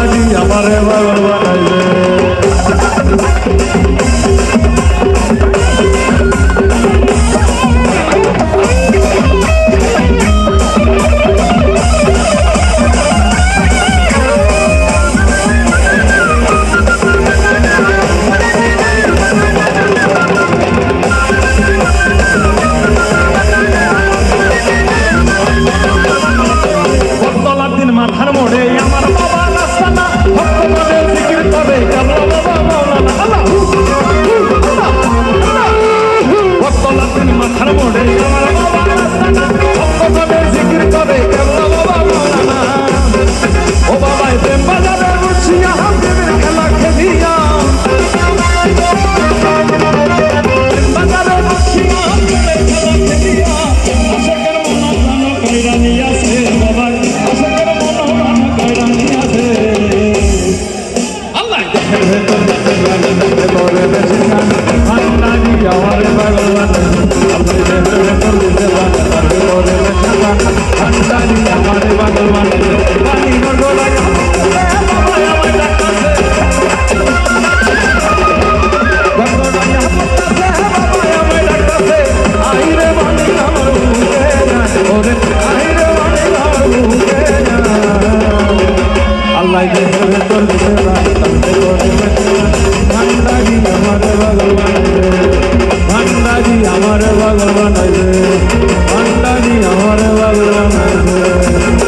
રાજી અમારે વળવા লাগে রে তোর লাগে ভান্ডারি আমার ভগবান ভান্ডারি আমার ভগবান ভান্ডারি আমার ভগবান